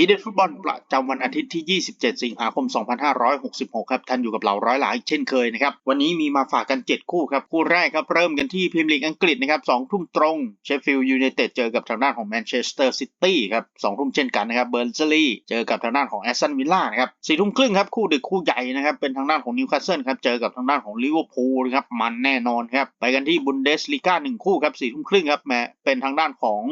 ทีเด็ดฟุตบอลประจำวันอาทิตย์ที่ 27 สิงหาคม 2566 ครับ ท่านอยู่กับเราร้อยหลายเช่นเคยนะครับ วันนี้มีมาฝากกัน 7 คู่ครับ คู่แรกครับ เริ่มกันที่พรีเมียร์ลีกอังกฤษนะครับ2ทุ่มตรง เชฟฟิลด์ยูไนเต็ดเจอกับทางด้านของแมนเชสเตอร์ซิตี้ครับ2ทุ่มเช่นกันนะครับเบอร์นซลีย์เจอกับทางด้านของแอสตันวิลล่านะครับ4ทุ่มครึ่งครับคู่ดึกคู่ใหญ่นะครับเป็นทางด้านของนิวคาสเซิลครับเจอกับทางด้านของลิเวอร์พูลครับมันแน่นอนครับไปกันที่บุนเดสลีกา1คู่ครับ4ทุ่มครึ่งครับแมเป็นทางด้านของ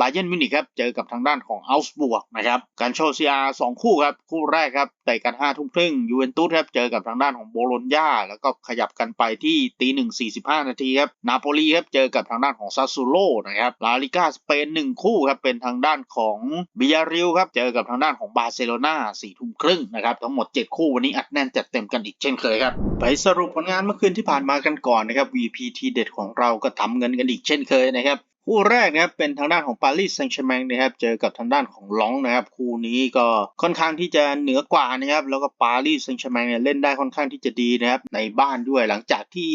บาเยนมิวนิกครับเจอกับทางด้านของอัลส์บวกนะครับการโชว์ซีอาสองคู่ครับคู่แรกครับแต่กันห้าทุ่มครึ่งยูเวนตุสครับเจอกับทางด้านของโบโลญญาแล้วก็ขยับกันไปที่ตีหนึ่งสี่สิบห้านาทีครับนาโปลีครับเจอกับทางด้านของซาซูโลนะครับลาลิกาสเปนหนึ่งคู่ครับเป็นทางด้านของบิยาริลครับเจอกับทางด้านของบาร์เซโลนาสี่ทุ่มครึ่งนะครับทั้งหมด 7 คู่วันนี้อัดแน่นจัดเต็มกันอีกเช่นเคยครับไปสรุปผลงานเมื่อคืนที่ผ่านมากันก่อนนะครับ VPT เด็ดของเราก็ทำเงินกันอีกเช่นเคยนะครับ คู่แรกนะครับเป็นทางด้านของปารีสแซงต์แชร์แมงนะครับเจอกับทางด้านของลองนะครับ คู่นี้ก็ค่อนข้างที่จะเหนือกว่านะครับแล้วก็ปารีสแซงต์แชร์แมงเนี่ยเล่นได้ค่อนข้างที่จะดีนะครับในบ้านด้วยหลังจากที่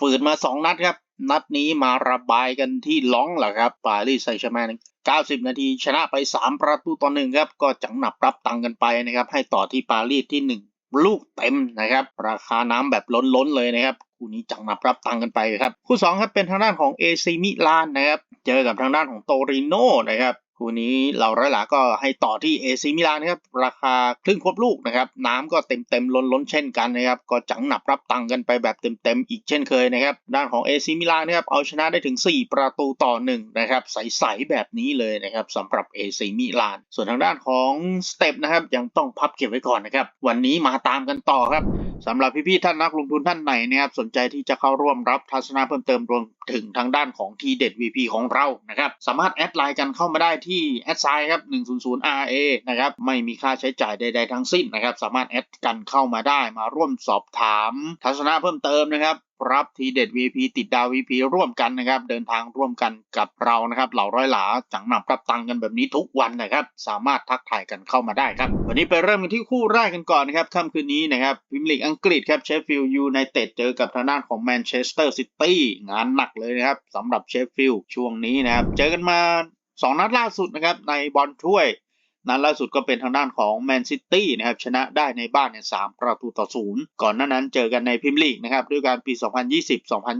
ฝืนมา 2 นัดครับนัดนี้มาระบายกันที่ลองแหละครับปารีสแซงต์แชร์แมง90 นาทีชนะไป 3 ประตูต่อหนึ่งครับก็จังหนับรับตังกันไปนะครับให้ต่อที่ปารีสที่ 1 ลูกเต็มนะครับ ราคาน้ำแบบล้นๆเลยนะครับ คู่นี้จังนับรับตังกันไปครับคู่2ครับเป็นทางด้านของ AC มิลานนะครับเจอกับทางด้านของโตริโนนะครับคู่นี้เราร้อยหลาก็ให้ต่อที่ AC มิลานนะครับราคาครึ่งควบลูกนะครับน้ำก็เต็มเต็มล้นล้นเช่นกันนะครับก็จังหนับรับตังกันไปแบบเต็มเต็มอีกเช่นเคยนะครับด้านของ AC มิลานนะครับเอาชนะได้ถึง 4 ประตูต่อ1นะครับใสๆแบบนี้เลยนะครับสำหรับ AC มิลานส่วนทางด้านของสเต็ปนะครับยังต้องพับเก็บไว้ก่อนนะครับวันนี้มาตามกันต่อครับสำหรับพี่ๆท่านนักลงทุนท่านไหนนะครับสนใจที่จะเข้าร่วมรับทัศนะเพิ่มเติมรวมถึงทางด้านของทีเด็ด VP ของเรานะครับสามารถแอดไลน์กันเข้ามาได้ที่แอดไซน์ครับ 100RA นะครับไม่มีค่าใช้จ่ายใดๆทั้งสิ้นนะครับสามารถแอดกันเข้ามาได้มาร่วมสอบถามทัศนะเพิ่มเติมนะครับ รับทีเด็ด VP ติดดาว VP ร่วมกันนะครับ เดินทางร่วมกันกับเรานะครับ เหล่าร้อยหลาจังหนับรับตังกันแบบนี้ทุกวันนะครับ สามารถทักทายกันเข้ามาได้ครับ วันนี้ไปเริ่มกันที่คู่แรกกันก่อนนะครับค่ำคืนนี้นะครับพิมลีกอังกฤษครับเชฟฟิลด์ยูไนเต็ดเจอกับทางด้านของแมนเชสเตอร์ซิตี้งานหนักเลยนะครับสำหรับเชฟฟิลด์ช่วงนี้นะครับ เจอกันมา 2 นัดล่าสุดนะครับในบอลถ้วย นัดล่าสุดก็เป็นทางด้านของแมนซิตี้นะครับชนะได้ในบ้านเนี่ยสามประตูต่อศูนย์ก่อนหน้านั้นเจอกันในพรีเมียร์ลีกนะครับด้วยการปี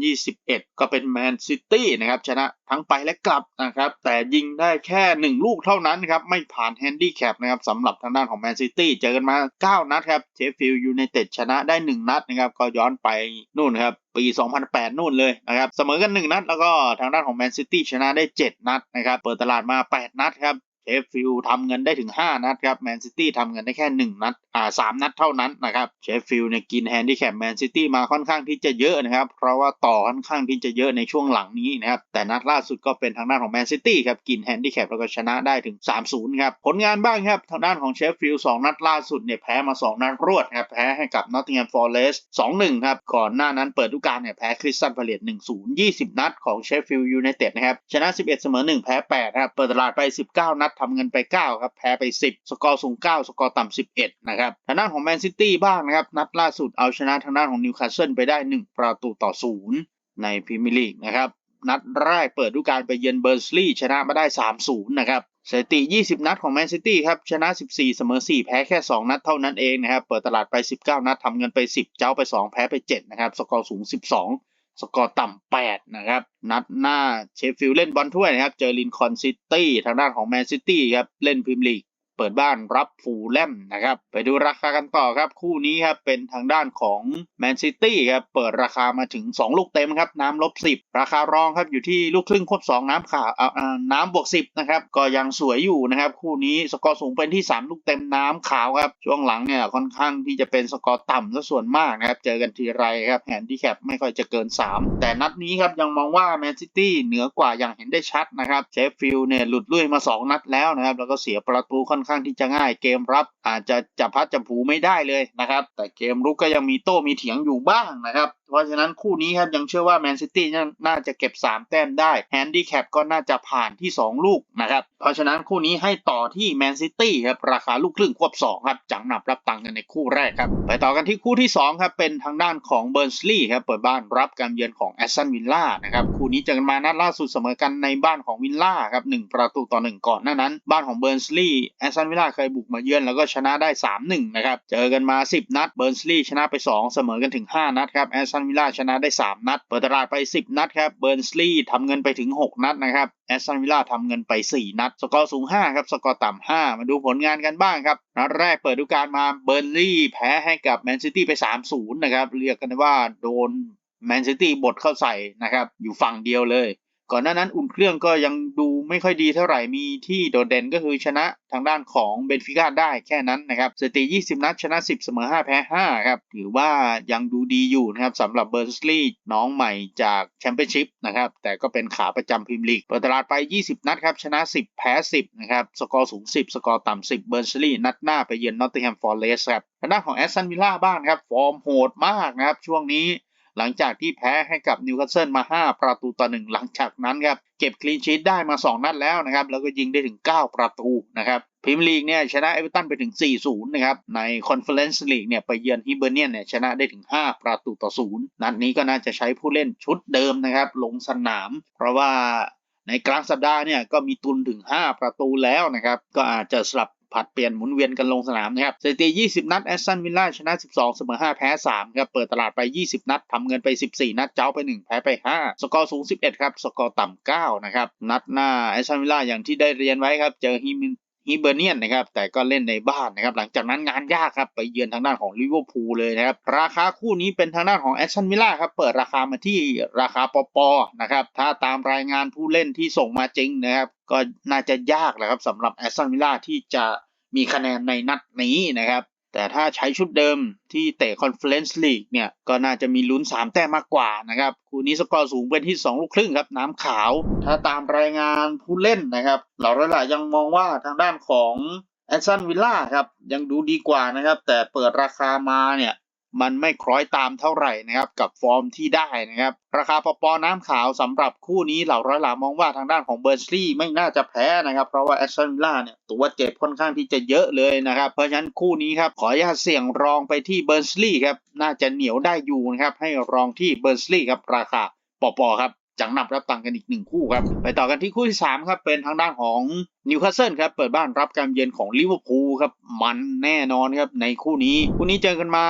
2020-2021 ก็เป็นแมนซิตี้นะครับชนะทั้งไปและกลับนะครับแต่ยิงได้แค่ 1 ลูกเท่านั้นครับไม่ผ่านแฮนดี้แคปนะครับสำหรับทางด้านของแมนซิตี้เจอกันมา 9 นัดครับเชฟฟิลด์ยูไนเต็ดชนะได้ 1 นัดนะครับก็ย้อนไปนู่นครับปี 2008 นู่นเลยนะครับ เสมอกัน 1 นัด แล้วก็ทางด้านของแมนซิตี้ชนะได้ 7 นัดนะครับ เปิดตลาดมา 8 นัดครับ เชฟฟิลด์ทำเงินได้ถึง 5 นัดครับแมนซิตี้ทำเงินได้แค่ 1 นัด อ่า3นัดเท่านั้นนะครับเชฟฟิลด์เนี่ยกินแฮนดิแคปแมนซิตี้มาค่อนข้างที่จะเยอะนะครับ เพราะว่าต่อค่อนข้างที่จะเยอะในช่วงหลังนี้นะครับ แต่นัดล่าสุดก็เป็นทางด้านของแมนซิตี้ครับ กินแฮนดิแคปแล้วก็ชนะได้ถึง 3-0 ครับ ผลงานบ้างครับ ทางด้านของเชฟฟิลด์2นัดล่าสุดเนี่ยแพ้มา 2 นัดรวดครับ แพ้ให้กับนอตติงแฮมฟอร์เรสต์2-1ครับ ก่อนหน้านั้นเปิดฤดูกาลเนี่ยแพ้คริสตันพาเลต1-0 20นัดของเชฟฟิลด์ยูไนเต็ดนะครับชนะ11เสมอ1แพ้8ครับเปิดตลาดไป19นัดทำเงินไป9ครับแพ้ไป10สกอร์สูง9สกอร์ต่ำ11นะครับทางด้านของแมนซิตี้บ้างนะครับ นัดล่าสุดเอาชนะทางด้านของนิวคาสเซิลไปได้ 1 ประตูต่อ0ในพรีเมียร์ลีกนะครับ นัดแรกเปิดดูกาลไปเยือนเบอร์สลีย์ชนะมาได้ 3-0 นะครับสถิติ 20 นัดของแมนซิตี้ครับ ชนะ 14 เสมอ 4 แพ้แค่ 2 นัดเท่านั้นเองนะครับ เปิดตลาดไป 19 นัดทำเงินไป 10 เจ้าไป 2 แพ้ไป 7 นะครับ สกอร์สูง 12 สกอร์ต่ำ 8 นะครับ นัดหน้าเชฟฟิลด์เล่นบอลถ้วยนะครับ เจอลินคอนซิตี้ ทางด้านของแมนซิตี้ครับ เล่นพรีเมียร์ลีก ปิดบ้านรับฟูลแลมนะครับ ไปดูราคากันต่อครับ คู่นี้ครับเป็นทางด้านของแมนซิตี้ครับเปิดราคามาถึง 2 ลูกเต็มครับน้ำลบ10 ราคารองครับอยู่ที่ลูกครึ่งควบ 2 น้ำขาวอ่าอ่าน้ำบวก 10นะครับก็ยังสวยอยู่นะครับ คู่นี้สกอร์สูงเป็นที่ 3 ลูกเต็มน้ำขาวครับช่วงหลังเนี่ยค่อนข้างที่จะเป็นสกอร์ต่ำซะส่วนมากนะครับเจอกันทีไรครับแฮนดี้แคปไม่ค่อยจะเกิน 3 แต่นัดนี้ครับยังมองว่าแมนซิตี้เหนือกว่าอย่างเห็นได้ชัดนะครับเชฟฟิลด์เนี่ยหลุดลุ่ยมา 2 นัดแล้วนะครับแล้วก็เสียประตูค่อนข้างที่จะง่าย เกมรับอาจจะจับพัดจับผูไม่ได้เลยนะครับ แต่เกมรุกก็ยังมีโต้มีเถียงอยู่บ้างนะครับ เพราะฉะนั้นคู่นี้ครับยังเชื่อว่าแมนซิตี้น่าจะเก็บ 3 แต้มได้แฮนดี้แคปก็น่าจะผ่านที่ 2 ลูกนะครับเพราะฉะนั้นคู่นี้ให้ต่อที่แมนซิตี้ครับราคาลูกครึ่งควบ 2 ครับจังหนับรับตังค์กันในคู่แรกครับไปต่อกันที่คู่ที่2ครับเป็นทางด้านของเบิร์นสลีย์ครับเปิดบ้านรับการเยือนของแอสตันวิลล่านะครับคู่นี้เจอกันมานัดล่าสุดเสมอกันในบ้านของวิลล่าครับหประตูต่อ 1 ก่อนหน้านั้น บ้านของเบิร์นสลีย์แอสตันวิลล่าเคยบุกมาเยือนแล้วก็ชนะได้ 3-1 นะครับเจอกันมา 10 นัดเบิร์นสลีย์ชนะไป 2 เสมอกันถึง 5 นัดครับแอสตันันวิลล่าชนะได้ 3 นัด เปิดตลาดไป 10 นัดครับ เบิร์นสลีย์ทำเงินไปถึง 6 นัดนะครับ แอสตันวิลล่าทำเงินไป 4 นัด สกอร์สูง 5 ครับ สกอร์ต่ำ 5 มาดูผลงานกันบ้างครับ นัดแรกเปิดดูการมา เบอร์นลี่แพ้ให้กับแมนซิตี้ไป 3-0 นะครับ เรียกกันว่าโดนแมนซิตี้บดเข้าใส่นะครับ อยู่ฝั่งเดียวเลย ก่อนหน้านั้นอุ่นเครื่องก็ยังดูไม่ค่อยดีเท่าไหร่มีที่โดดเด่นก็คือชนะทางด้านของเบนฟิก้าได้แค่นั้นนะครับสถิติ 20 นัดชนะ 10 เสมอ 5 แพ้ 5 ครับถือว่ายังดูดีอยู่นะครับสำหรับเบอร์สลีย์น้องใหม่จากแชมเปี้ยนชิพนะครับแต่ก็เป็นขาประจำพิมลีกเปิดตลาดไป 20 นัดครับชนะ 10 แพ้ 10 นะครับสกอร์สูง 10 สกอร์ต่ำ 10 เบอร์สลีย์นัดหน้าไปเยือนนอตติงแฮมฟอร์เรสครับทางด้านของแอสตันวิลล่าบ้านครับฟอร์มโหดมากนะครับช่วงนี้ หลังจากที่แพ้ให้กับนิวคาสเซิลมา 5 ประตูต่อ1หลังจากนั้นครับเก็บคลีนชีตได้มา 2 นัดแล้วนะครับแล้วก็ยิงได้ถึง 9 ประตูนะครับพรีเมียร์ลีกเนี่ยชนะเอเวอเรตันไปถึง 4-0 นะครับ ในคอนเฟอเรนซ์ลีกเนี่ยไปเยือนฮิเบอร์เนียนเนี่ยชนะได้ถึง 5 ประตูต่อ 0 นัดนี้ก็น่าจะใช้ผู้เล่นชุดเดิมนะครับ ลงสนาม เพราะว่าในกลางสัปดาห์เนี่ยก็มีตุนถึง 5 ประตูแล้วนะครับ ก็อาจจะสลับ ผัดเปลี่ยนหมุนเวียนกันลงสนามนะครับสถิติ 20 นัดแอสตันวิลล่าชนะ 12 เสมอ 5 แพ้ 3 ครับ เปิดตลาดไป 20 นัดทำเงินไป 14 นัด เจ้าไป 1 แพ้ไป 5 สกอร์สูง 11 ครับ สกอร์ต่ำ9นะครับ นัดหน้าแอสตันวิลล่าอย่างที่ได้เรียนไว้ครับ เจอฮิมิน ฮิเบเนียนนะครับ แต่ก็เล่นในบ้านนะครับ หลังจากนั้นงานยากครับ ไปเยือนทางด้านของลิเวอร์พูลเลยนะครับ ราคาคู่นี้เป็นทางด้านของแอสตันวิลล่าครับ เปิดราคามาที่ราคาปปนะครับ ถ้าตามรายงานผู้เล่นที่ส่งมาจริงนะครับ ก็น่าจะยากแหละครับสำหรับแอสตันวิลล่าที่จะมีคะแนนในนัดนี้นะครับ แต่ถ้าใช้ชุดเดิมที่เตะคอนเฟอเรนซ์ลีกเนี่ย ก็น่าจะมีลุ้น 3 แต้มมากกว่านะครับ คู่นี้สกอร์สูงเป็นที่ 2 ลูกครึ่งครับ น้ำขาว ถ้าตามรายงานผู้เล่นนะครับเราหลายยังมองว่าทางด้านของแอสตันวิลล่าครับ ยังดูดีกว่านะครับ แต่เปิดราคามาเนี่ย มันไม่คล้อยตามเท่าไหร่นะครับกับฟอร์มที่ได้นะครับราคาปอปอน้ำขาวสำหรับคู่นี้เหล่าร้อยหลามองว่าทางด้านของเบอร์สลีย์ไม่น่าจะแพ้นะครับ เพราะว่าแอสตันวิลล่าเนี่ยตัวเจ็บค่อนข้างที่จะเยอะเลยนะครับ เพราะฉะนั้นคู่นี้ครับขออนุญาตเสี่ยงรองไปที่เบอร์สลีย์ครับน่าจะเหนียวได้อยู่นะครับให้รองที่เบอร์สลีย์ครับราคาปอปอครับจังนับรับตังกันอีกหนึ่งคู่ครับไปต่อกันที่คู่ที่3ครับเป็นทางด้านของนิวคาสเซิลครับเปิดบ้านรับการเยือนของลิเวอร์พูลครับมันแน่นอนครับในคู่นี้คู่นี้เจอกันมา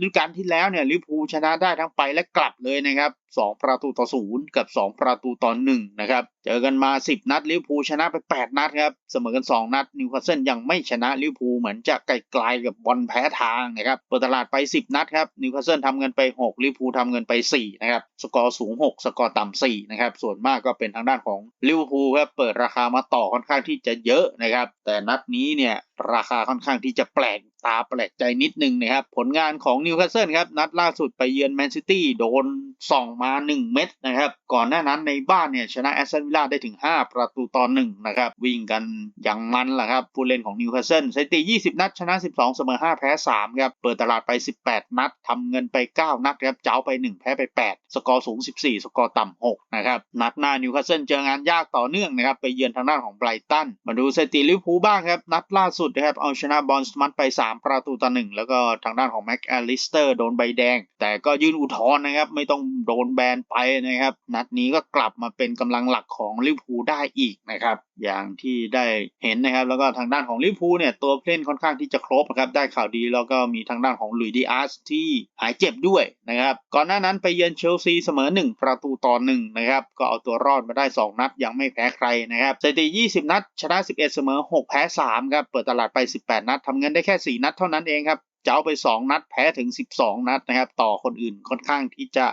ฤดูกาลที่แล้วเนี่ยลิเวอร์พูลชนะได้ทั้งไปและกลับเลยนะครับ2ประตูต่อศูนย์กับ 2 ประตูต่อ1นะครับเจอกันมา 10 นัดลิเวอร์พูลชนะไป 8 นัดครับเสมอกัน 2 นัดนิวคาสเซิลยังไม่ชนะลิเวอร์พูลเหมือนจะไกลๆกับบอลแพ้ทางนะครับเปิดตลาดไป 10 นัดครับนิวคาสเซิลทำเงินไป 6ลิเวอร์พูลทำเงินไป4นะครับสกอร์สูง 6 สกอร์ต่ำ4นะครับส่วนมากก็เป็นทางด้านของลิเวอร์พูลครับเปิดราคามาต่อค่อนข้างที่จะเยอะนะครับ แต่นัดนี้เนี่ยราคาค่อนข้างที่จะแปลกตาแปลกใจนิดนึงนะครับ ผลงานของนิวคาสเซิลครับนัดล่าสุดไปเยือนแมนซิตี้โดนส่องมา 1 เม็ดนะครับ ก่อนหน้านั้นในบ้านเนี่ยชนะแอสตันวิลล่าได้ถึง 5 ประตูต่อ1นะครับ วิ่งกันอย่างมันแหละครับ ผู้เล่นของนิวคาสเซิลสถิติ 20 นัด ชนะ 12 เสมอ 5 แพ้ 3 ครับ เปิดตลาดไป 18 นัดทำเงินไป 9 นัดครับเจ้าไป 1 แพ้ไป 8 สกอร์สูง 14 สกอร์ต่ำ6นะครับนัดหน้านิวคาสเซิลเจองานยากต่อเนื่องนะครับไปเยือนทางด้านของไบรตันมาดูสถิติลิเวอร์พูลบ้างครับนัดล่าสุดนะครับ เอาชนะบอลสมัตไป 3 ประตูต่อหนึ่งแล้วก็ทางด้านของแม็กแอลิสเตอร์โดนใบแดง แต่ก็ยื่นอุทธรณ์นะครับ ไม่ต้องโดนแบนไปนะครับ นัดนี้ก็กลับมาเป็นกำลังหลักของลิเวอร์พูลได้อีกนะครับ อย่างที่ได้เห็นนะครับ แล้วก็ทางด้านของลิเวอร์พูลเนี่ย ตัวเล่นค่อนข้างที่จะครบนะครับ ได้ข่าวดีแล้วก็มีทางด้านของลุยดีอาร์สที่หายเจ็บด้วยนะครับ ก่อนหน้านั้นไปเยือนเชลซีเสมอ 1 ประตูต่อ1นะครับ ก็เอาตัวรอดมาได้ 2 นัดยังไม่แพ้ใครนะครับสถิติ 20 นัด ชนะ 11 เสมอ 6 แพ้ 3 ครับ เปิดตลาดไป 18 นัดทำเงินได้แค่ 4 นัดเท่านั้นเองครับเจ้าไป 2 นัดแพ้ถึง 12 นัดนะครับ ต่อคนอื่นค่อนข้างที่จะ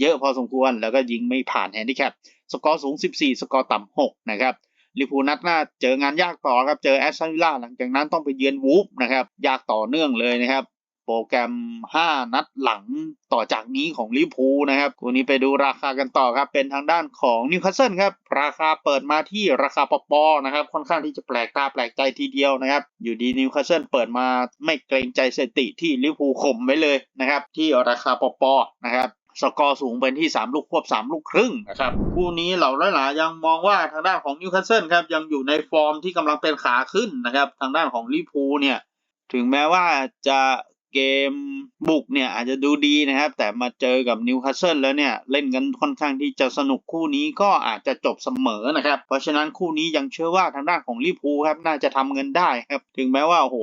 เยอะพอสมควร แล้วก็ยิงไม่ผ่านแฮนดิแคปสกอร์สูง 14 สกอร์ต่ำ6นะครับ ลิปูนัดหน้าเจองานยากต่อครับ เจอแอสตันวิลล่าหลังจากนั้นต้องไปเยือนวูฟนะครับ ยากต่อเนื่องเลยนะครับ โปรแกรม 5 นัดหลังต่อจากนี้ของลิปูนะครับคู่นี้ไปดูราคากันต่อครับ เป็นทางด้านของนิวคาสเซิลครับ ราคาเปิดมาที่ราคาปปอนะครับ ค่อนข้างที่จะแปลกตาแปลกใจทีเดียวนะครับ อยู่ดีนิวคาสเซิลเปิดมาไม่เกรงใจสถิติที่ลิปูข่มไว้เลยนะครับ ที่ราคาปปอนะครับ สกอร์สูงเป็นที่3ลูกควบ3ลูกครึ่งนะครับคู่นี้เหล่าหลายๆยังมองว่าทางด้านของนิวคาสเซิลครับยังอยู่ในฟอร์มที่กำลังเป็นขาขึ้นนะครับ ทางด้านของลิเวอร์พูลเนี่ย ถึงแม้ว่าจะ เกมบุกเนี่ยอาจจะดูดีนะครับ แต่มาเจอกับนิวคาสเซิลแล้วเนี่ย เล่นกันค่อนข้างที่จะสนุกคู่นี้ก็อาจจะจบเสมอนะครับ เพราะฉะนั้นคู่นี้ยังเชื่อว่าทางด้านของลิเวอร์พูลครับ น่าจะทำเงินได้ครับ ถึงแม้ว่าโอ้โห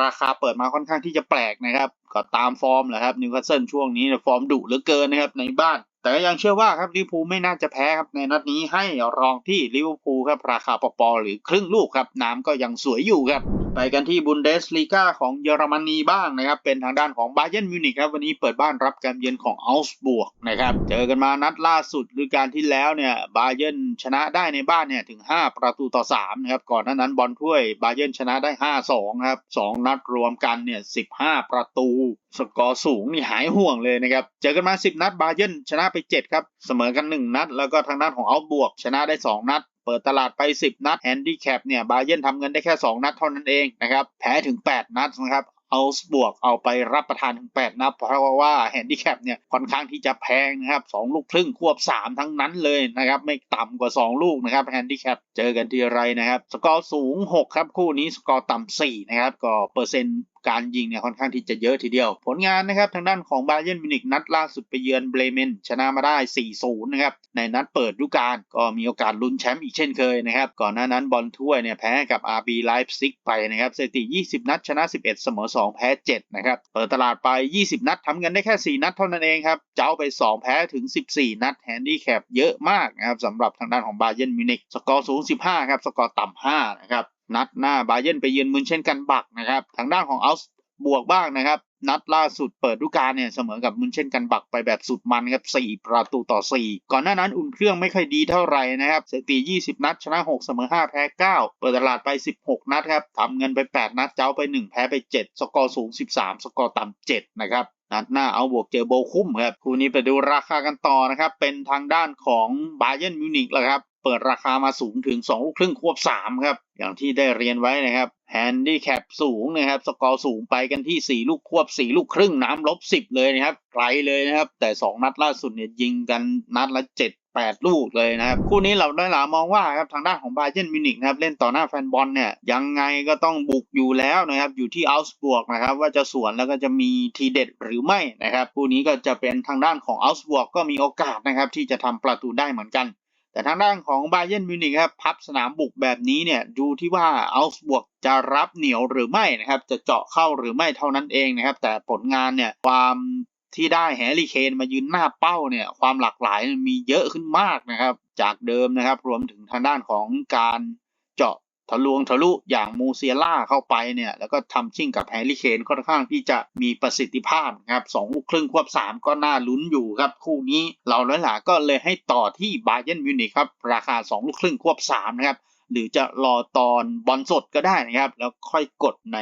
ราคาเปิดมาค่อนข้างที่จะแปลกนะครับก็ตามฟอร์มแหละครับนิวคาสเซิลช่วงนี้ฟอร์มดุเหลือเกินนะครับในบ้านแต่ก็ยังเชื่อว่าครับลิเวอร์พูลไม่น่าจะแพ้ครับในนัดนี้ให้รองที่ลิเวอร์พูลครับราคาปอๆหรือครึ่งลูกครับน้ำก็ยังสวยอยู่ครับ ไปกันที่บุนเดสลีกาของเยอรมนีบ้างนะครับ เป็นทางด้านของบาเย r n นมิวนิกครับ วันนี้เปิดบ้านรับการเยือนของอัลส์บวกนะครับ เจอกันมานัดล่าสุดฤดูกาลที่แล้วเนี่ยบาเย r n นชนะได้ในบ้านเนี่ยถึง 5 ประตูต่อ3นะครับ ก่อนหน้านั้นบอลถ้วยบาเย r n นชนะได้ 5-2 ครับ 2 นัดรวมกันเนี่ย 15 ประตูสกอร์สูงนี่หายห่วงเลยนะครับ เจอกันมา 10 นัดบาเย r n นชนะไป 7 ครับ เสมอกัน 1 นัด แล้วก็ทางด้านของอัลส์บวก ชนะได้ 2 นัด เปิดตลาดไป 10 นัดแฮนดี้แคปเนี่ยบาเยนทำเงินได้แค่ 2 นัดเท่านั้นเองนะครับแพ้ถึง 8 นัดนะครับเอาบวกเอาไปรับประทานถึง 8 นัดเพราะว่าแฮนดี้แคปเนี่ยค่อนข้างที่จะแพงนะครับ2ลูกครึ่งควบ 3 ทั้งนั้นเลยนะครับไม่ต่ำกว่า 2 ลูกนะครับแฮนดี้แคปเจอกันทีไรนะครับ สกอร์สูง 6 ครับ คู่นี้สกอร์ต่ำ4นะครับก็เปอร์เซ็นต์การยิงเนี่ยค่อนข้างที่จะเยอะทีเดียว ผลงานนะครับทางด้านของบาเยนมิวนิกนัดล่าสุดไปเยือนเบรเมนชนะมาได้ 4-0 นะครับ ในนัดเปิดฤดูกาลก็มีโอกาสลุ้นแชมป์อีกเช่นเคยนะครับ ก่อนหน้านั้นบอลถ้วยเนี่ยแพ้กับ RB Leipzig ไปนะครับสถิติ 20 นัดชนะ 11 เสมอ 2 แพ้ 7 นะครับ เปิดตลาดไป 20 นัดทำเงินได้แค่ 4 นัดเท่านั้นเองครับ เจ้าไป 2 แพ้ถึง 14 นัดแฮนดี้แคปเยอะมากนะครับสำหรับทางด้านของบาเยนมิวนิกสกอร์สูง 15 ครับ สกอร์ต่ำ5นะครับ นัดหน้าบาเย r n ไปเยือนมุนเช่นกันบักนะครับ ทางด้านของอัลส์บวกบ้างนะครับ นัดล่าสุดเปิดฤดูกาลเนี่ยเสมอกับมุนเช่นกันบักไปแบบสุดมันครับ4ประตูต่อ 4 ก่อนหน้านั้นอุ่นเครื่องไม่ค่อยดีเท่าไหร่นะครับสถิติ 20 นัดชนะ 6 เสมอ 5 แพ้ 9 เปิดตลาดไป 16 นัดครับทำเงินไป 8 นัดเจ้าไป 1 แพ้ไป 7 สกอร์สูง 13 สกอร์ต่ำ7นะครับ นัดหน้าเอาบวกเจอโบคุ้มครับคู่นี้ไปดูราคากันต่อนะครับ เป็นทางด้านของบาเยนมิวนิกแล้วครับ เปิดราคามาสูงถึง 2 ลูกครึ่งควบ3ครับ อย่างที่ได้เรียนไว้นะครับ แฮนดี้แคปสูงนะครับ สกอร์สูงไปกันที่ 4 ลูกควบ 4 ลูกครึ่งน้ำลบ 10 เลยนะครับ ไกลเลยนะครับ แต่ 2 นัดล่าสุดเนี่ยยิงกันนัดละ 7 8 ลูกเลยนะครับ คู่นี้เราได้หลามองว่าครับทางด้านของบาเยนมิวนิกนะครับเล่นต่อหน้าแฟนบอลเนี่ยยังไงก็ต้องบุกอยู่แล้วนะครับ อยู่ที่อัลส์บวกนะครับ ว่าจะสวนแล้วก็จะมีทีเด็ดหรือไม่นะครับ คู่นี้ก็จะเป็นทางด้านของอัลส์บวกก็มีโอกาสนะครับที่จะทำประตูได้เหมือนกัน แต่ทางด้านของบาเยนมิวนิกครับพับสนามบุกแบบนี้เนี่ยดูที่ว่าอัลส์บวกจะรับเหนียวหรือไม่นะครับ จะเจาะเข้าหรือไม่เท่านั้นเองนะครับ แต่ผลงานเนี่ยความที่ได้แฮร์รี่เคนมายืนหน้าเป้าเนี่ยความหลากหลายมีเยอะขึ้นมากนะครับ จากเดิมนะครับ รวมถึงทางด้านของการเจาะ ทะลวงทะลุอย่างมูเซียล่าเข้าไปเนี่ย แล้วก็ทำชิ่งกับแฮร์รี่เคนค่อนข้างที่จะมีประสิทธิภาพครับสองลูกครึ่งควบสามก็น่าลุ้นอยู่ครับ คู่นี้เราแล้วล่ะก็เลยให้ต่อที่บาเยนมิวนิกครับ ราคา 2 ลูกครึ่งควบ3นะครับ หรือจะรอตอนบอลสดก็ได้นะครับ แล้วค่อยกดใน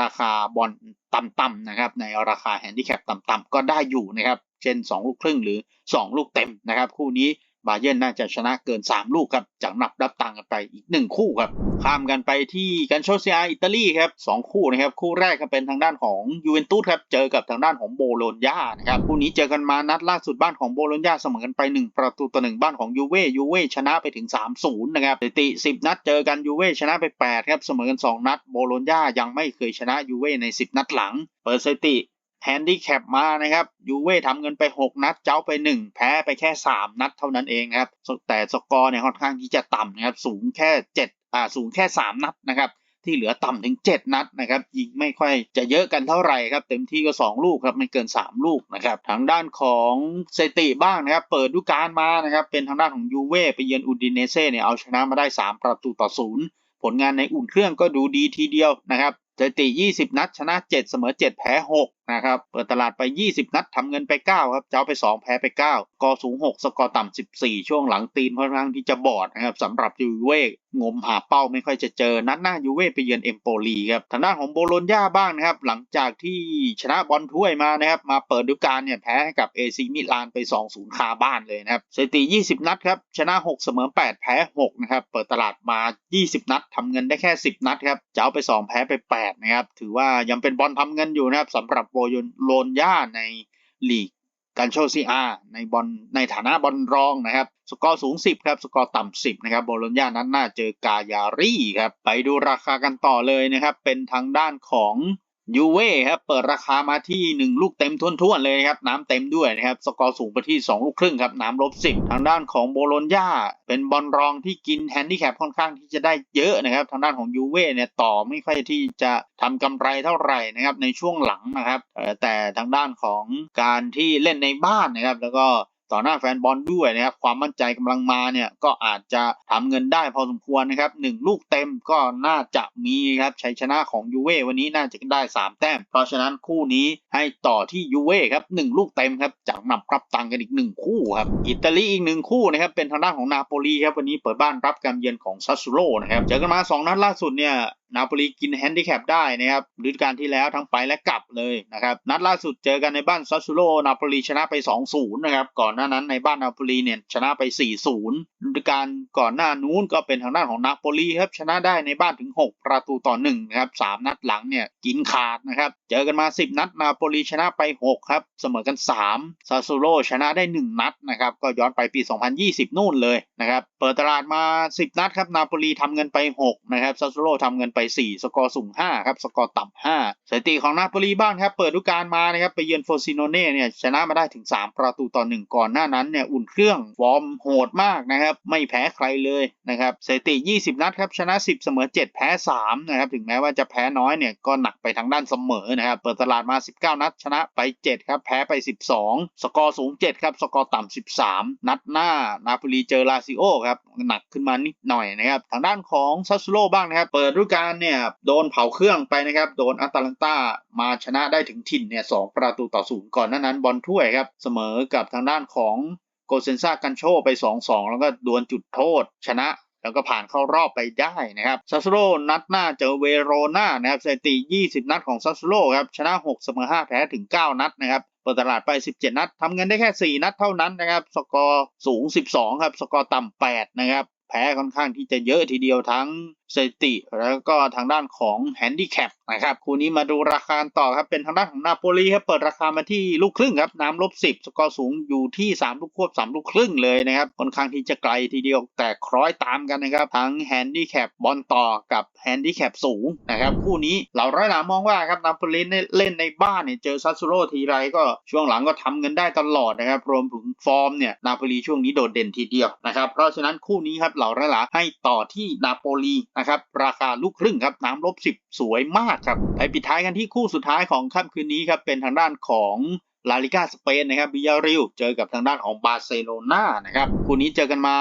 ราคาบอลต่ำๆนะครับ ในราคาแฮนดิแคปต่ำๆก็ได้อยู่นะครับ เช่น 2 ลูกครึ่งหรือ 2 ลูกเต็มนะครับ คู่นี้ บาเย r n น่าจะชนะเกิน 3 ลูกครับ จากนับรับตังกันไปอีก 1 คู่ครับ ข้ามกันไปที่กันโชเซียอิตาลีครับสองคู่นะครับ คู่แรกก็เป็นทางด้านของยูเวนตุสครับเจอกับทางด้านของโบโลญญานะครับคู่นี้เจอกันมานัดล่าสุดบ้านของโบโลญญาเสมอกันไป 1 ประตูต่อ1บ้านของยูเว่ยูเว่ชนะไปถึง 3-0 นะครับสถิติ 10 นัดเจอกันยูเว่ชนะไป 8 ครับเสมอกัน 2 นัด โบโลญญายังไม่เคยชนะยูเว่ใน 10 นัดหลัง เปิดสถิติ แฮนดี้แคปมานะครับยูเว่ทำเงินไป 6 นัด เจ้าไป 1 แพ้ไปแค่ 3 นัดเท่านั้นเองนะครับแต่สกอร์เนี่ยค่อนข้างที่จะต่ำนะครับสูงแค่ 7 อ่าสูงแค่ 3 นัดนะครับที่เหลือต่ำถึง 7 นัดนะครับยิงไม่ค่อยจะเยอะกันเท่าไหร่ครับเต็มที่ก็ 2 ลูกครับไม่เกิน 3 ลูกนะครับทางด้านของเซติบ้างนะครับเปิดดูกาลมานะครับเป็นทางด้านของยูเว่ไปเยือนอูดินเนเซ่เนี่ยเอาชนะมาได้ 3 ประตูต่อ0ผลงานในอุ่นเครื่องก็ดูดีทีเดียวนะครับสถิติ 20 นัด ชนะ 7 เสมอ 7 แพ้6 นะครับ เปิดตลาดไป 20 นัดทำเงินไป 9 ครับ เจ้าไป 2 แพ้ไป 9 กอสูง 6 สกอร์ต่ำ14 ช่วงหลังตีนค่อนข้างที่จะบอดนะครับสำหรับยูเว่งมหาเป้าไม่ค่อยจะเจอ นัดหน้ายูเว่ไปเยือนเอมโปลีครับ ทางด้านของโบโลญญาบ้างนะครับ หลังจากที่ชนะบอลถ้วยมานะครับ มาเปิดฤดูกาลเนี่ยแพ้ให้กับเอซีมิลานไป 2-0 คาบ้านเลยนะครับสถิติ 20 นัดครับ ชนะ 6 เสมอ 8 แพ้ 6 นะครับ เปิดตลาดมา 20 นัดทำเงินได้แค่ 10 นัดครับ เจ้าไป 2 แพ้ไป 8 นะครับ ถือว่ายังเป็นบอลทำเงินอยู่นะครับสำหรับโบโลนย่าในลีกการโชซีอาในบอลในฐานะบอลรองนะครับ สกอร์สูง 10 ครับ สกอร์ต่ำ10 นะครับ โบโลญญานั้นน่าเจอกายารีครับ ไปดูราคากันต่อเลยนะครับ เป็นทางด้านของ ยูเว่ครับเปิดราคามาที่ 1 ลูกเต็มท้วนๆเลยครับน้ำเต็มด้วยนะครับสกอร์สูงไปที่ 2 ลูกครึ่งครับน้ำลบ10 ทางด้านของโบโลญญาเป็นบอลรองที่กินแฮนดิแคปค่อนข้างที่จะได้เยอะนะครับทางด้านของยูเว่เนี่ยต่อไม่ค่อยที่จะทำกำไรเท่าไหร่นะครับในช่วงหลังนะครับแต่ทางด้านของการที่เล่นในบ้านนะครับแล้วก็ ต่อหน้าแฟนบอลด้วยนะครับความมั่นใจกำลังมาเนี่ยก็อาจจะทำเงินได้พอสมควรนะครับหนึ่งลูกเต็มก็น่าจะมีครับชัยชนะของยูเว่วันนี้น่าจะได้ 3 แต้ม เพราะฉะนั้นคู่นี้ให้ต่อที่ยูเว่ครับหนึ่งลูกเต็มครับจากนำรับตังกันอีกหนึ่งคู่ครับอิตาลีอีกหนึ่งคู่นะครับเป็นทางด้านของนาโปลีครับวันนี้เปิดบ้านรับการเยือนของซัสซูโร่นะครับเจอกันมา 2 นัดล่าสุดเนี่ย นาโปลีกินแฮนดิแคปได้นะครับฤดูกาลที่แล้วทั้งไปและกลับเลยนะครับ นัดล่าสุดเจอกันในบ้านซัสซูโรนาโปลีชนะไป 2-0 นะครับ ก่อนหน้านั้นในบ้านนาโปลีเนี่ยชนะไป 4-0ฤดูกาลก่อนหน้านู้นก็เป็นทางด้านของนาโปลีครับชนะได้ในบ้านถึง 6 ประตูต่อ1นะครับ3นัดหลังเนี่ยกินขาดนะครับ เจอกันมา 10 นัดนาโปลีชนะไป 6 ครับเสมอกัน 3ซัสซูโรชนะได้ 1 นัดนะครับก็ย้อนไปปี 2020 นู่นเลยนะครับเปิดตลาดมา 10 นัดครับนาโปลีทำเงินไป 6 นะครับซัสซูโรทำเงินไป4 สกอร์สูง 5 ครับ สกอร์ต่ำ5สถิติของนาโปลีบ้างครับ เปิดฤดูกาลมานะครับ ไปเยือนโฟซิโนเน่เนี่ยชนะมาได้ถึง 3 ประตูต่อ 1 ก่อนหน้านั้นเนี่ยอุ่นเครื่องฟอร์มโหดมากนะครับ ไม่แพ้ใครเลยนะครับสถิติ 20 นัดครับชนะ 10 เสมอ 7 แพ้ 3 นะครับ ถึงแม้ว่าจะแพ้น้อยเนี่ยก็หนักไปทางด้านเสมอนะครับ เปิดตลาดมา 19 นัดชนะไป 7 ครับ แพ้ไป 12 สกอร์สูง 7 ครับ สกอร์ต่ำ 13 นัดหน้านาโปลีเจอลาซิโอครับ หนักขึ้นมานิดหน่อยนะครับ ทางด้านของซัสซูโรบ้างนะครับ เปิดฤดูกาลเนี่ยโดนเผาเครื่องไปนะครับ โดนอัตแลนตามาชนะได้ถึงถิ่นเนี่ยสประตูต่อศูนย์ก่อนหน้านั้นบอลถ้วยครับ เสมอกับทางด้านของโกเซนซากันโชไป 2-2 แล้วก็ดวลจุดโทษชนะแล้วก็ผ่านเข้ารอบไปได้นะครับซัสโรนัดหน้าเจอเวโรนานะครับสถิติ 20 นัดของซัสโรครับชนะ 6 เสมอ 5 แพ้ถึง 9 นัดนะครับเปิดตลาดไป 17 นัดทำเงินได้แค่ 4 นัดเท่านั้นนะครับ สกอร์สูง 12 ครับ สกอร์ต่ำ 8 นะครับ แพ้ค่อนข้างที่จะเยอะทีเดียวทั้ง สถิติ แล้วก็ทางด้านของแฮนดิแคปนะครับคู่นี้มาดูราคาต่อครับเป็นทางด้านของนาโปลีครับเปิดราคามาที่ลูกครึ่งครับน้ำลบ10สกอร์สูงอยู่ที่ 3 ลูกควบ 3 ลูกครึ่งเลยนะครับค่อนข้างที่จะไกลทีเดียวแต่คล้อยตามกันนะครับ ทั้งแฮนดิแคปบอลต่อกับแฮนดิแคปสูงนะครับคู่นี้เราร้อยหลามองว่าครับนาโปลีเล่นในบ้านเนี่ยเจอซัสซูโรทีไรก็ช่วงหลังก็ทำเงินได้ตลอดนะครับรวมถึงฟอร์มเนี่ยนาโปลีช่วงนี้โดดเด่นทีเดียวนะครับเพราะฉะนั้นคู่นี้ครับเราร้อยหลาให้ต่อที่นาโปลีนะครับ ราคาลูกครึ่งครับน้ำลบ 10 สวยมากครับ ไปปิดท้ายกันที่คู่สุดท้ายของค่ำคืนนี้ครับ เป็นทางด้านของลาลิกาสเปนนะครับบิยาริลเจอกับทางด้านของบาร์เซโลนานะครับ คู่นี้เจอกันมา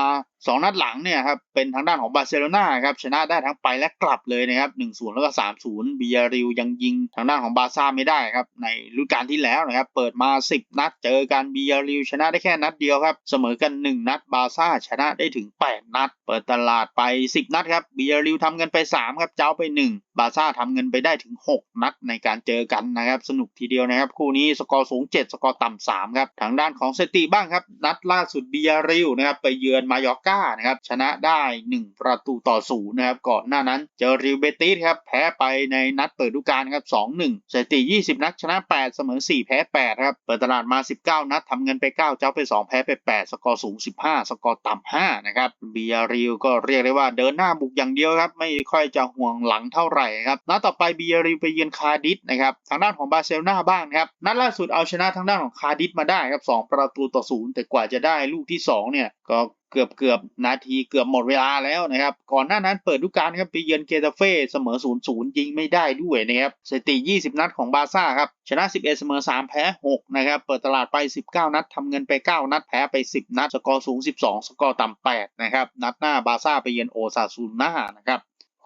สองนัดหลังเนี่ยครับเป็นทางด้านของบาร์เซโลนาครับชนะได้ทั้งไปและกลับเลยนะครับ1-0แล้วก็3-0บียาริลยังยิงทางด้านของบาร์ซ่าไม่ได้ครับในฤดูกาลที่แล้วนะครับเปิดมา10นัดเจอกันบียาริลชนะได้แค่นัดเดียวครับเสมอกัน1นัดบาร์ซ่าชนะได้ถึง8นัด เปิดตลาดไป10นัดครับบียาริลทำเงินไป3ครับเจ้าไป1บาซ่าทำเงินไปได้ถึง6นัดในการเจอกันนะครับสนุกทีเดียวนะครับคู่นี้สกอร์สูง7สกอร์ต่ำ3ครับทางด้านของสถิติบ้างครับนัดล่าสุดบียาริลนะครับไปเยือนมายอร์กานะครับชนะได้ 1 ประตูต่อศูนย์นะครับก่อนหน้านั้นเจอริวเบติสครับแพ้ไปในนัดเปิดฤดูกาลครับ2-1สถิติ 20 นัดชนะ 8 เสมอ 4 แพ้ 8 ครับ เปิดตลาดมา 19 นัดทำเงินไป 9 เจ้าไป 2 แพ้ไป 8 สกอร์สูง 15 สกอร์ต่ำ5นะครับเบียริลก็เรียกได้ว่าเดินหน้าบุกอย่างเดียวครับ ไม่ค่อยจะห่วงหลังเท่าไหร่ครับนัดต่อไปเบียริลไปเยือนคาร์ดิสนะครับทางด้านของบาร์เซโลนาบ้างนะครับนัดล่าสุดเอาชนะทางด้านของคาร์ดิสมาได้ครับ2ประตูต่อศูนย์แต่กว่าจะได้ลูกที่2เนี่ยก็ เกือบเกือบนาทีเกือบหมดเวลาแล้วนะครับ ก่อนหน้านั้นเปิดดูการครับไปเยือนเกตาเฟ่เสมอ 0-0 ยิงไม่ได้ด้วยนะครับสถิติ 20 นัดของบาซ่าครับชนะ 11 เสมอ 3 แพ้ 6 นะครับ เปิดตลาดไป 19 นัดทำเงินไป 9 นัดแพ้ไป 10 นัด สกอร์สูง 12 สกอร์ต่ำ8นะครับ นัดหน้าบาซ่าไปเยือนโอซาซูน่านะครับ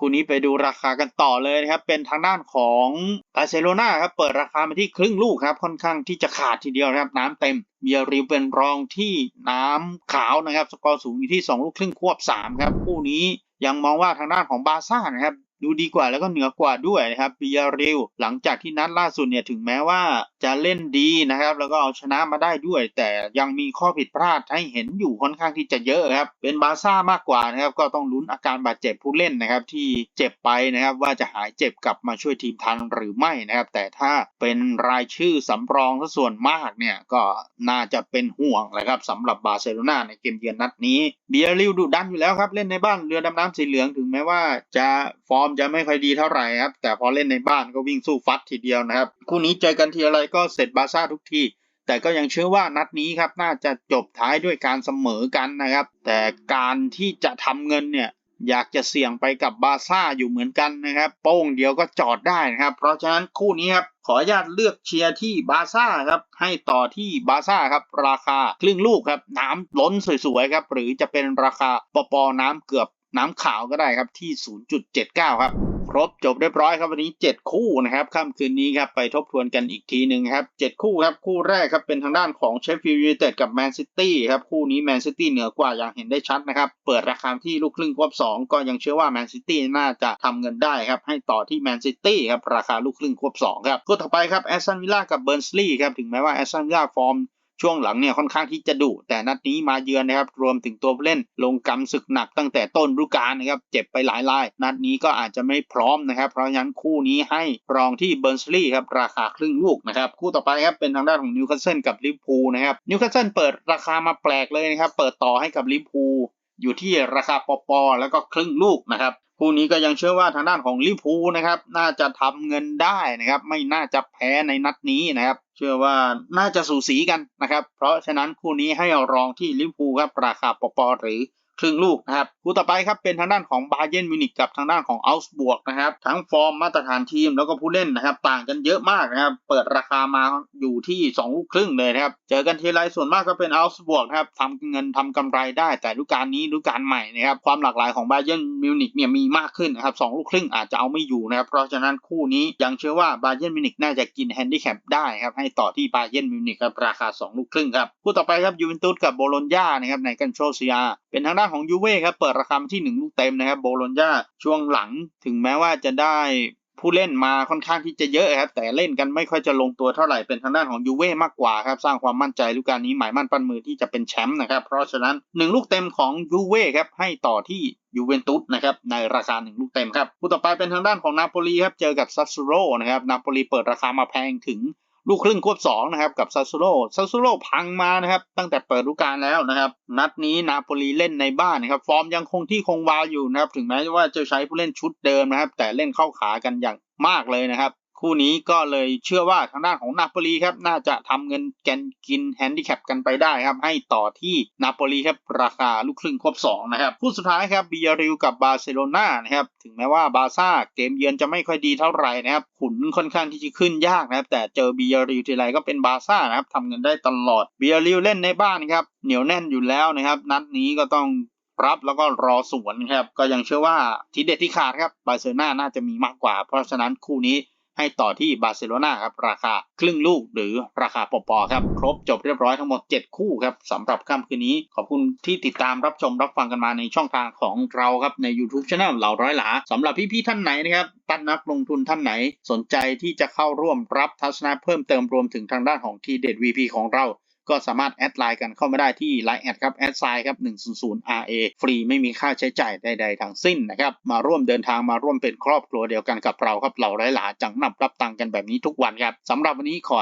คู่นี้ไปดูราคากันต่อเลยนะครับ เป็นทางด้านของบาร์เซโลนาครับ เปิดราคามาที่ครึ่งลูกครับ ค่อนข้างที่จะขาดทีเดียวนะครับ น้ำเต็มเบียริวเป็นรองที่น้ำขาวนะครับ สกอร์สูงอยู่ที่ 2 ลูกครึ่งควบ 3 ครับ คู่นี้ยังมองว่าทางด้านของบาร์ซ่านะครับ ดูดีกว่าแล้วก็เหนือกว่าด้วยนะครับบิยาริลหลังจากที่นัดล่าสุดเนี่ยถึงแม้ว่าจะเล่นดีนะครับ แล้วก็เอาชนะมาได้ด้วย แต่ยังมีข้อผิดพลาดให้เห็นอยู่ค่อนข้างที่จะเยอะครับ เป็นบาซ่ามากกว่านะครับ ก็ต้องลุ้นอาการบาดเจ็บผู้เล่นนะครับ ที่เจ็บไปนะครับว่าจะหายเจ็บกลับมาช่วยทีมทันหรือไม่นะครับ แต่ถ้าเป็นรายชื่อสำรองซะส่วนมากเนี่ยก็น่าจะเป็นห่วงแหละครับสำหรับบาร์เซโลนาในเกมเยือนนัดนี้เบียริลดุดันอยู่แล้วครับเล่นในบ้านเรือดำน้ำสีเหลืองถึงแม้ว่าจะฟอร์มจะไม่ค่อยดีเท่าไหร่ครับ แต่พอเล่นในบ้านก็วิ่งสู้ฟัดทีเดียวนะครับ คู่นี้เจอกันทีอะไรก็เสร็จบาซ่าทุกทีแต่ก็ยังเชื่อว่านัดนี้ครับน่าจะจบท้ายด้วยการเสมอกันนะครับ แต่การที่จะทำเงินเนี่ยอยากจะเสี่ยงไปกับบาซ่าอยู่เหมือนกันนะครับ โป้งเดียวก็จอดได้นะครับ เพราะฉะนั้นคู่นี้ครับขออนุญาตเลือกเชียร์ที่บาซ่าครับ ให้ต่อที่บาซ่าครับ ราคาครึ่งลูกครับ น้ำล้นสวยๆครับ หรือจะเป็นราคาปอปอน้ำเกือบ น้ำขาวก็ได้ครับที่ 0.79 ครับ ครบจบเรียบร้อยครับวันนี้ 7 คู่นะครับค่ำคืนนี้ครับไปทบทวนกันอีกทีหนึ่งครับ 7 คู่ครับ คู่แรกครับเป็นทางด้านของเชฟฟิลด์ยูไนเต็ดกับแมนซิตี้ครับ คู่นี้แมนซิตี้เหนือกว่าอย่างเห็นได้ชัดนะครับ เปิดราคาที่ลูกครึ่งควบ 2 ก็ยังเชื่อว่าแมนซิตี้น่าจะทำเงินได้ครับ ให้ต่อที่แมนซิตี้ครับราคาลูกครึ่งควบ 2 ครับ คู่ต่อไปครับแอสตันวิลล่ากับเบิร์นสลีย์ครับถึงแม้ว่าแอสตันวิลล่าฟอร์ม ช่วงหลังเนี่ยค่อนข้างที่จะดุแต่นัดนี้มาเยือนนะครับรวมถึงตัวผู้เล่นลงกำศึกหนักตั้งแต่ต้นฤดูกาลนะครับเจ็บไปหลายราย นัดนี้ก็อาจจะไม่พร้อมนะครับ เพราะฉะนั้นคู่นี้ให้รองที่เบิร์นสลีย์ครับราคาครึ่งลูกนะครับคู่ต่อไปครับเป็นทางด้านของนิวคาสเซิลกับลิเวอร์พูลนะครับนิวคาสเซิลเปิดราคามาแปลกเลยนะครับเปิดต่อให้กับลิเวอร์พูลอยู่ที่ราคาปอปอแล้วก็ครึ่งลูกนะครับ คู่นี้ก็ยังเชื่อว่าทางด้านของลิพูนะครับ น่าจะทำเงินได้นะครับ ไม่น่าจะแพ้ในนัดนี้นะครับ เชื่อว่าน่าจะสูสีกันนะครับ เพราะฉะนั้นคู่นี้ให้เอารองที่ลิพูครับราคาปอปอหรือ ครึ่งลูกนะครับคู่ต่อไปครับเป็นทางด้านของบาเยนมิวนิกกับทางด้านของอัลส์บวกนะครับทั้งฟอร์มมาตรฐานทีมแล้วก็ผู้เล่นนะครับต่างกันเยอะมากนะครับเปิดราคามาอยู่ที่ 2 ลูกครึ่งเลยนะครับเจอกันทีไรส่วนมากก็เป็นอัลส์บวกครับทำเงินทำกำไรได้แต่ฤดูกาลนี้ฤดูกาลใหม่นะครับความหลากหลายของบาเยนมิวนิกเนี่ยมีมากขึ้นนะครับสองลูกครึ่งอาจจะเอาไม่อยู่นะครับเพราะฉะนั้นคู่นี้ยังเชื่อว่าบาเยนมิวนิกน่าจะกินแฮนดิแคปได้ครับให้ต่อที่บาเยนมิวนิกครับราคา 2 ลูกครึ่งครับคู่ต่อไปครับยูเวนตุสกับโบโลญญานะครับในกันโชเซียเป็นทางด้านด้านของยูเว่ครับเปิดราคาที่1ลูกเต็มนะครับโบโลญญาช่วงหลังถึงแม้ว่าจะได้ผู้เล่นมาค่อนข้างที่จะเยอะครับแต่เล่นกันไม่ค่อยจะลงตัวเท่าไหร่เป็นทางด้านของยูเว่มากกว่าครับสร้างความมั่นใจฤดูกาลนี้หมายมั่นปั้นมือที่จะเป็นแชมป์นะครับเพราะฉะนั้น 1 ลูกเต็มของยูเว่ครับให้ต่อที่ยูเวนตุสนะครับในราคา1ลูกเต็มครับคู่ต่อไปเป็นทางด้านของนาโปลีครับเจอกับซัสซูโรนะครับนาโปลีเปิดราคามาแพงถึง ลูกครึ่งควบ2นะครับกับซาซูโร่ซาซูโร่พังมานะครับ ตั้งแต่เปิดฤดูกาลแล้วนะครับ นัดนี้นาโปลีเล่นในบ้านนะครับ ฟอร์มยังคงที่คงวาอยู่นะครับ ถึงแม้ว่าจะใช้ผู้เล่นชุดเดิมนะครับ แต่เล่นเข้าขากันอย่างมากเลยนะครับ คู่นี้ก็เลยเชื่อว่าทางด้านของนาโปลีครับน่าจะทำเงินแกนกินแฮนดิแคปกันไปได้ครับ ให้ต่อที่นาโปลีครับราคาลูกครึ่งควบ2นะครับคู่สุดท้ายครับบิยาริลกับบาร์เซโลนานะครับถึงแม้ว่าบาซ่าเกมเยือนจะไม่ค่อยดีเท่าไหร่นะครับขุนค่อนข้างที่จะขึ้นยากนะครับแต่เจอบิยาริลทีไรก็เป็นบาซ่านะครับทำเงินได้ตลอดบิยาริลเล่นในบ้านครับเหนียวแน่นอยู่แล้วนะครับนัดนี้ก็ต้องรับแล้วก็รอสวนครับก็ยังเชื่อว่าทีเด็ดที่ขาดครับบาร์เซโลนาน่าจะมีมากกว่า เพราะฉะนั้นคู่นี้ ให้ต่อที่บาร์เซโลนาครับราคาครึ่งลูกหรือราคาปอปอครับครบจบเรียบร้อยทั้งหมด 7 คู่ครับสำหรับค่ำคืนนี้ ขอบคุณที่ติดตามรับชมรับฟังกันมาในช่องทางของเราครับใน YouTube Channel เหล่าร้อยหลาสำหรับพี่ๆท่านไหนนะครับตั้นนักลงทุนท่านไหน สนใจที่จะเข้าร่วมรับทัศนะเพิ่มเติมรวมถึงทางด้านของทีเด็ด VP ของเรา ก็สามารถแอดไลน์กันเข้ามาได้ที่ Line แอดครับแอดไซน์ครับ100 RA ฟรีไม่มีค่าใช้จ่ายใดๆทั้งสิ้นนะครับมาร่วมเดินทางมาร่วมเป็นครอบครัวเดียวกันกับเราครับเหล่าไร้หลาจังนับรับตังกันแบบนี้ทุกวันครับสำหรับวันนี้ขอให้